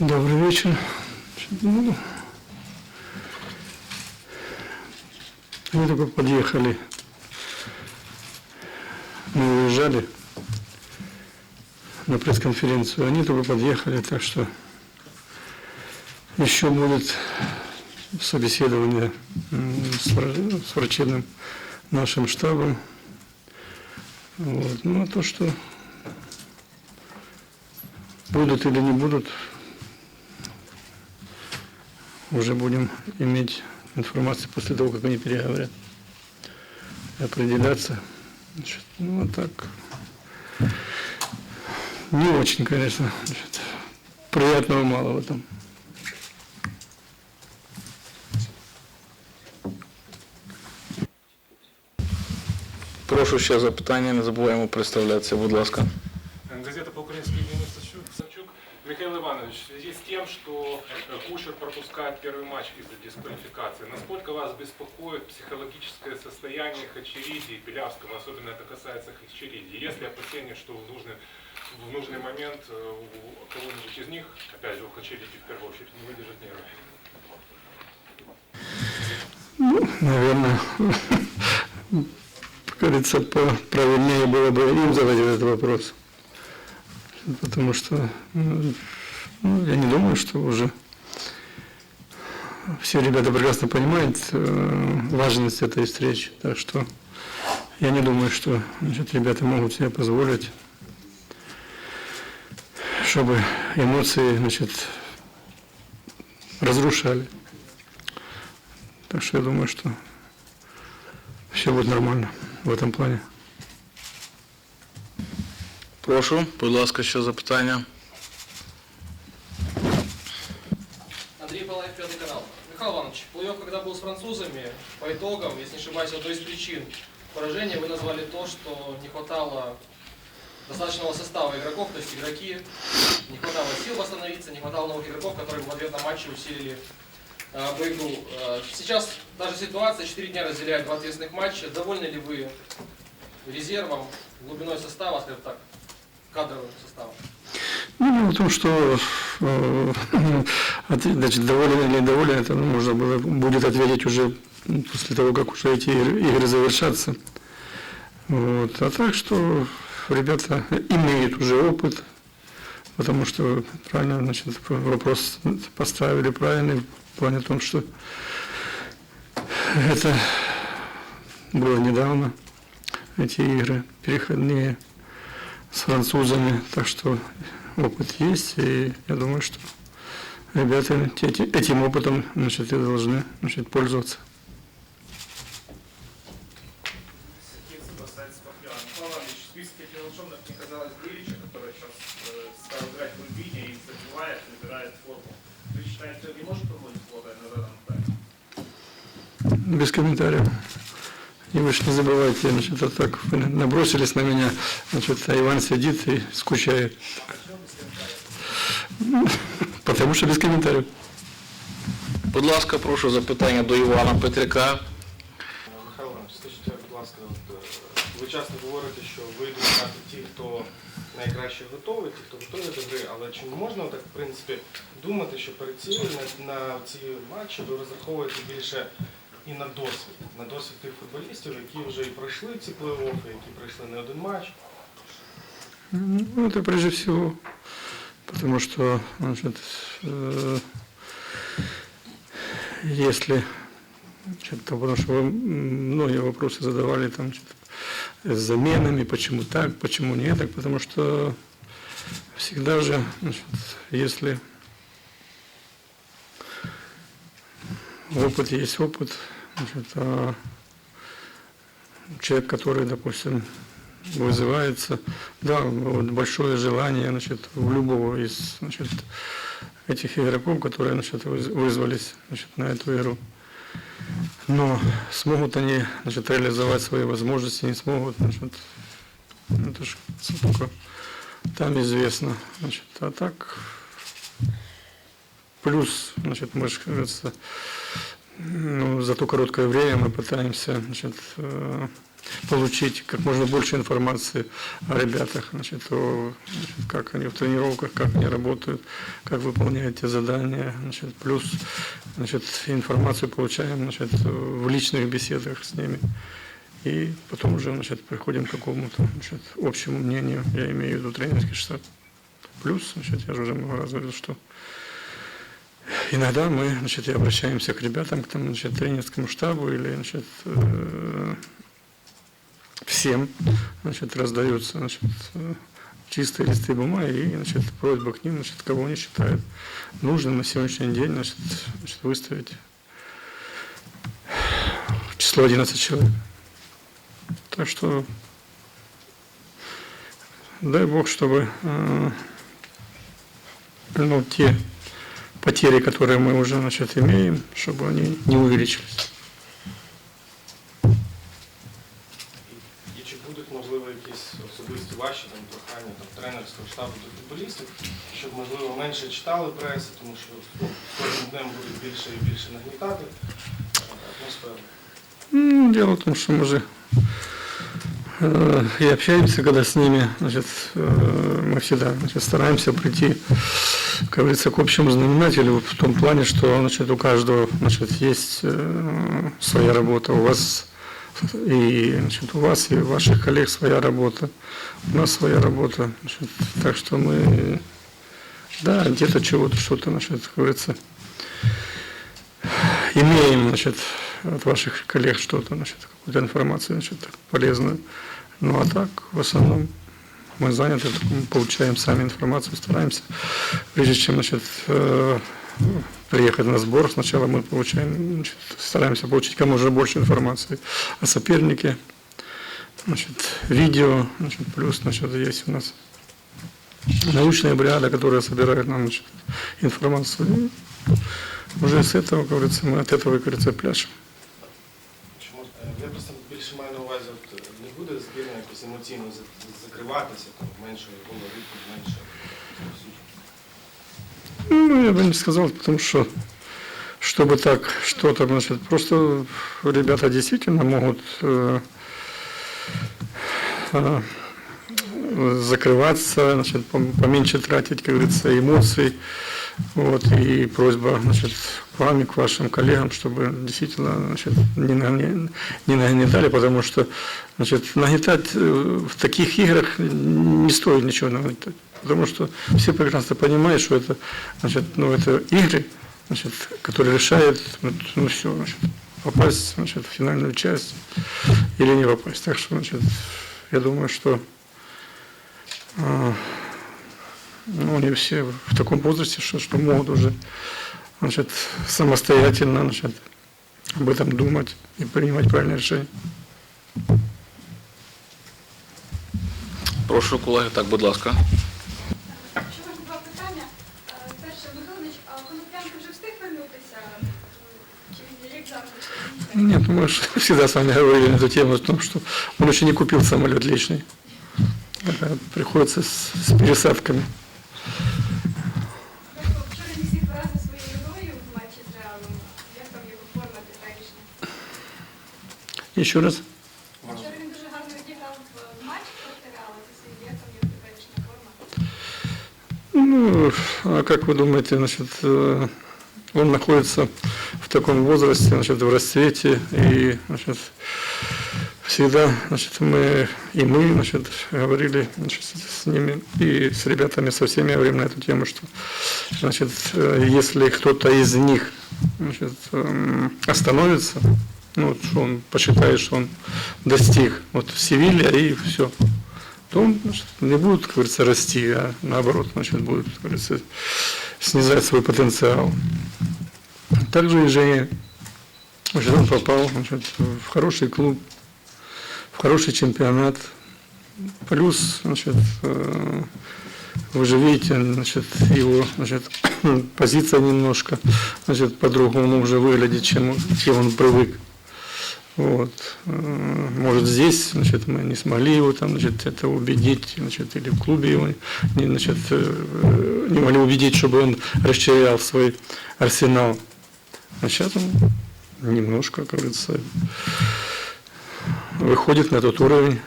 Добрый вечер. Они только подъехали. Мы уезжали на пресс-конференцию. Они только подъехали, так что еще будет собеседование с врачебным нашим штабом. Вот. Ну, а то, что будут или не будут, уже будем иметь информацию после того, как они переговорят. Определяться. Значит, ну, а так, не очень, конечно. Значит, приятного мало в этом. Прошу ще запитання, не забуваємо представлятися, будь ласка. Что э, Кушер пропускает первый матч из-за дисквалификации, насколько вас беспокоит психологическое состояние Хачериди и Белявского, особенно это касается Хачериди? Есть ли опасения, что в нужный, в нужный момент э, у кого-нибудь из них, опять же у Хачериди в первую очередь, не выдержит нервы? Наверное, как говорится, правильнее было бы им задать этот вопрос. Потому что ну, я не думаю, что уже все ребята прекрасно понимают э, важность этой встречи. Так что я не думаю, что значит, ребята могут себе позволить, чтобы эмоции значит, разрушали. Так что я думаю, что все будет нормально в этом плане. Прошу, будь ласка, ще запитання. Михаил Иванович, плей когда был с французами, по итогам, если не ошибаюсь, одной из причин поражения вы назвали то, что не хватало достаточного состава игроков, то есть игроки, не хватало сил восстановиться, не хватало новых игроков, которые в ответном матче усилили э, бы игру. Э, Сейчас даже ситуация, 4 дня разделяет два ответственных матча. Довольны ли вы резервом, глубиной состава, скажем так, кадровым составом? Ну, дело в том, что э, значит, доволен или недоволен, это ну, можно было, будет ответить уже ну, после того, как уже эти игры завершатся. Вот. А так что ребята имеют уже опыт, потому что правильно значит, вопрос поставили правильный в плане том, что это было недавно, эти игры переходные с французами, так что опыт есть, и я думаю, что ребята эти- этим опытом значит, и должны значит, пользоваться. Без комментариев. И вы же не забывайте, значит, вот так набросились на меня, значит, а Иван сидит и скучает. Потому что без комментариев. Будь ласка, прошу запитання до Івана Петряка. Михайло Іванович, скажіть, будь ласка, от, е, ви часто говорите, що вийдуть грати ті, хто найкраще готовий, ті, хто готові до гри, але чи не можна так, в принципі, думати, що перед цією на, на ці матчі ви розраховуєте більше і на досвід, на досвід тих футболістів, які вже і пройшли ці плей-оффи, які пройшли не один матч. Ну, это прежде всего, потому что, значит, э, если, там, потому что вы многие вопросы задавали там, с заменами, почему так, почему не так, потому что всегда же, значит, если опыт есть опыт, значит, а человек, который, допустим, вызывается, да, вот большое желание, значит, у любого из, значит, этих игроков, которые, значит, выз- вызвались, значит, на эту игру. Но смогут они, значит, реализовать свои возможности, не смогут, значит, это же только там известно, значит, а так плюс, значит, мы же, говорится, ну, за то короткое время мы пытаемся, значит, э, получить как можно больше информации о ребятах, значит, о, значит, как они в тренировках, как они работают, как выполняют те задания, значит, плюс значит, информацию получаем значит, в личных беседах с ними. И потом уже значит, приходим к какому-то значит, общему мнению, я имею в виду тренерский штаб. Плюс, значит, я же уже много раз говорил, что иногда мы значит, обращаемся к ребятам, к тому, значит, тренерскому штабу или значит, э, всем значит, раздаются значит, чистые листы бумаги и значит, просьба к ним, значит, кого они считают нужным на сегодняшний день значит, значит, выставить число 11 человек. Так что дай Бог, чтобы э, ну, те потери, которые мы уже значит, имеем, чтобы они не увеличились. тренерського штабу до футболістів, щоб, можливо, менше читали преси, тому що ну, з кожним днем будуть більше і більше нагнітати е, атмосферу. Ну, дело в том, что мы же э, и общаемся, когда с ними, значит, э, мы всегда значит, стараемся прийти, как говорится, к общему знаменателю в том плане, что значит, у каждого значит, есть э, своя работа, у вас и значит, у вас и у ваших коллег своя работа, у нас своя работа. Значит, так что мы, да, где-то чего-то, что-то, значит, говорится, имеем, значит, от ваших коллег что-то, значит, какую-то информацию, значит, полезную. Ну а так, в основном, мы заняты, мы получаем сами информацию, стараемся, прежде чем, значит, э, приехать на сбор, сначала мы получаем, значит, стараемся получить как можно больше информации о сопернике, значит, видео, значит, плюс, значит, есть у нас научная бригада, которая собирает нам значит, информацию. И уже с этого, как говорится, мы от этого, как говорится, пляшем. Чи мож- е, Я просто більше маю на увазі, от, е, не буде збірна якось емоційно за- закриватися, там, менше колориту, менше розповсюдження. Ну, я бы не сказал, потому что, чтобы так что-то, значит, просто ребята действительно могут э, э, закрываться, значит, пом- поменьше тратить, как говорится, эмоций. Вот, и просьба, значит, к вам и к вашим коллегам, чтобы действительно, значит, не, нагне- не нагнетали, потому что, значит, нагнетать э, в таких играх не стоит ничего нагнетать. Потому что все прекрасно понимают, что это, значит, ну, это игры, значит, которые решают, вот, ну, все, значит, попасть, значит, в финальную часть или не попасть. Так что, значит, я думаю, что а, ну, они все в таком возрасте, что, что могут уже значит, самостоятельно значит, об этом думать и принимать правильные решения. Прошу, колеги, так, будь ласка. Нет, мы же всегда с вами говорили на эту тему, о том, что он еще не купил самолет личный. Это приходится с, с пересадками. Тобто вчора він всіх поразив своєю грою в матчі з Реалом. Як там його форма теперішня? Еще раз. Вчора він дуже гарно відіграв в матч проти Реала. Це як там його теперішня форма? Ну, а как вы думаете, значит, э, он находится в таком возрасте, значит, в расцвете, и, значит, всегда, значит, мы, и мы, значит, говорили, значит, с ними, и с ребятами, со всеми говорим на эту тему, что, значит, если кто-то из них, значит, эм, остановится, ну, что он посчитает, что он достиг, вот, Севилья, и все, то он значит, не будет, как говорится, расти, а наоборот, значит, будет, как говорится, снижать свой потенциал. Также и Женя, он попал значит, в хороший клуб, в хороший чемпионат. Плюс, значит, э, вы же видите, значит, его значит, позиция немножко значит, по-другому уже выглядит, чем, чем он привык. Вот. Э, Может, здесь, значит, мы не смогли его там, значит, это убедить, значит, или в клубе его не, значит, э, не могли убедить, чтобы он расширял свой арсенал. А сейчас он немножко, как говорится, выходит на тот уровень,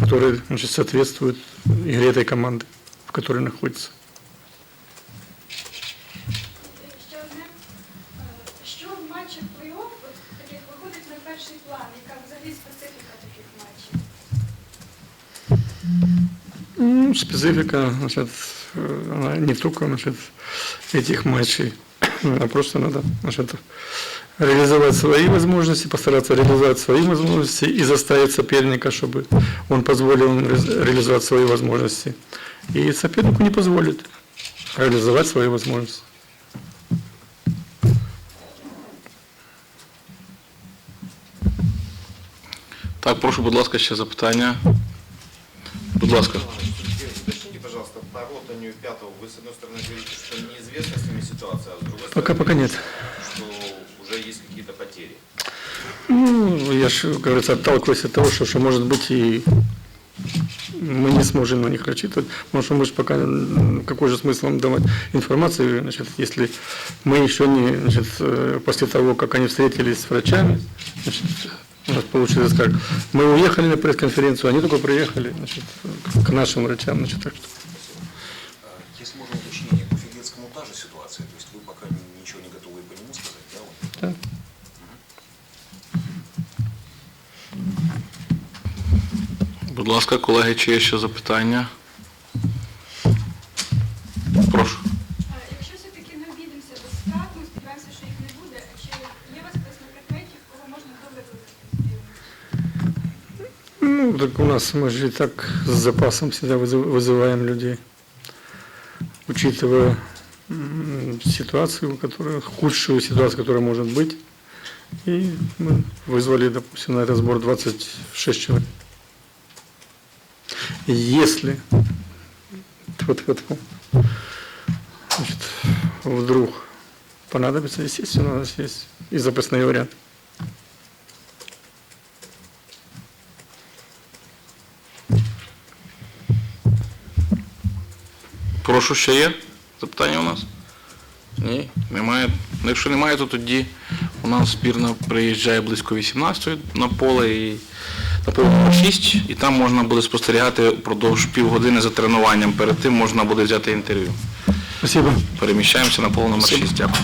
который значит, соответствует игре этой команды, в которой находится. Ще одне. Е, Що в матчах плей-офф от таких виходить на перший план? Яка взагалі специфіка таких матчів? Ну, специфика, значит, э, она не только значит, этих матчей, а просто надо значит, реализовать свои возможности, постараться реализовать свои возможности и заставить соперника, чтобы он позволил реализовать свои возможности. И сопернику не позволит реализовать свои возможности. Так, прошу, будь ласка, ще запитання. Будь ласка. Уточните, пожалуйста, по ротанию пятого. Вы, с одной стороны, говорите, что неизвестна с ними ситуация, а с другой Пока, пока нет. что уже есть какие-то потери. Ну, я же, как говорится, отталкиваюсь от того, что, что может быть и мы не сможем на них рассчитывать, потому что мы же пока, какой же смысл им давать информацию, значит, если мы еще не, значит, э, после того, как они встретились с врачами, значит, у нас получилось как, мы уехали на пресс-конференцию, они только приехали, значит, к нашим врачам, значит, так что. А, Если можно уточнение, по Фигецкому та же ситуация, то есть вы пока ни- ничего не готовы по нему сказать, да? вот? Да. Будь ласка, колеги, чи є ще запитання? Прошу. Е, Якщо все-таки не обійдемося без втрат, ми сподіваємося, що їх не буде. Чи є у вас хтось на предметі, кого можна довикликати з збірної? Ну, так у нас мы же и так с запасом всегда вызыв- вызываем людей, учитывая м, ситуацию, которая, худшую ситуацию, которая может быть. И мы вызвали, допустим, на сбор 26 человек. Если тьфу-тьфу-тьфу, значит, вдруг понадобится, естественно, у нас есть и запасные варианты. Прошу, ще є запитання у нас? Ні, немає. Ну, Якщо немає, то тоді у нас збірна приїжджає близько 18 на поле і на поле номер 6, і там можна буде спостерігати впродовж півгодини за тренуванням. Перед тим можна буде взяти інтерв'ю. Переміщаємося на поле номер 6. Дякую.